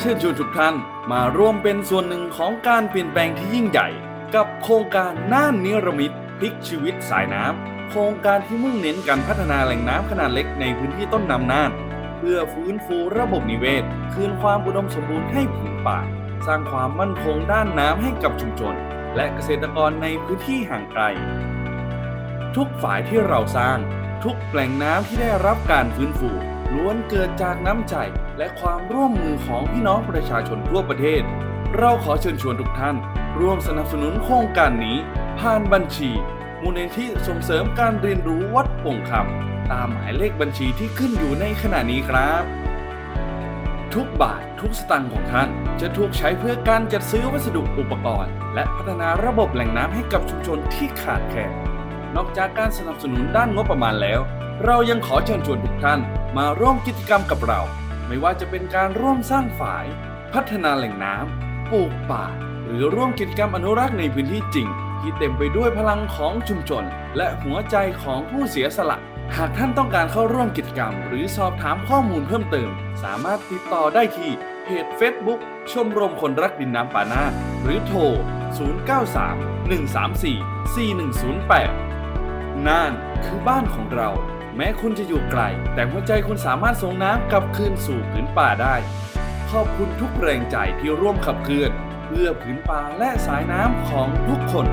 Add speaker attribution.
Speaker 1: เชิญชวนทุกท่านมาร่วมเป็นส่วนหนึ่งของการเปลี่ยนแปลงที่ยิ่งใหญ่ กับโครงการน่านนิรมิตพลิกชีวิตสายน้ำโครงการที่มุ่งเน้นการพัฒนาแหล่งน้ำขนาดเล็กในพื้นที่ต้นน้ำน่าน เพื่อฟื้นฟูระบบนิเวศ คืนความอุดมสมบูรณ์ให้ผืนป่า สร้างความมั่นคงด้านน้ำให้กับชุมชน และเกษตรกรในพื้นที่ห่างไกล ทุกฝ่ายที่เราสร้าง ทุกแหล่งน้ำที่ได้รับการฟื้นฟูล้วนเกิดจากน้ำใจ และความร่วมมือของพี่น้องประชาชนทั่วประเทศ เราขอเชิญชวนทุกท่าน ร่วมสนับสนุนโครงการนี้ ผ่านบัญชี มูลนิธิส่งเสริมการเรียนรู้วัดป่งคำตามหมายเลขบัญชีที่ขึ้นอยู่ในขณะนี้ครับ ทุกบาททุกสตางค์ของท่านจะถูกใช้เพื่อการจัดซื้อวัสดุอุปกรณ์ และพัฒนาระบบแหล่งน้ำให้กับชุมชนที่ขาดแคลนนอกจากการสนับสนุนด้านงบประมาณแล้ว เรายังขอเชิญชวนทุกท่านมาร่วมกิจกรรมกับเรา ไม่ว่าจะเป็นการร่วมสร้างฝาย พัฒนาแหล่งน้ำปลูกป่า หรือร่วมกิจกรรมอนุรักษ์ในพื้นที่จริง ที่เต็มไปด้วยพลังของชุมชน และหัวใจของผู้เสียสละ หากท่านต้องการเข้าร่วมกิจกรรม หรือสอบถามข้อมูลเพิ่มเติม สามารถติดต่อได้ที่เพจ Facebook ชมรมคนรักดินน้ำป่านาหรือโทร 093 134 4108 น่านคือบ้านของเรา แม้คุณจะอยู่ไกล แต่หัวใจคุณสามารถส่งน้ำกลับคืนสู่ผืนป่าได้ ขอบคุณทุกแรงใจที่ร่วมขับเคลื่อน เพื่อผืนป่าและสายน้ำของทุกคน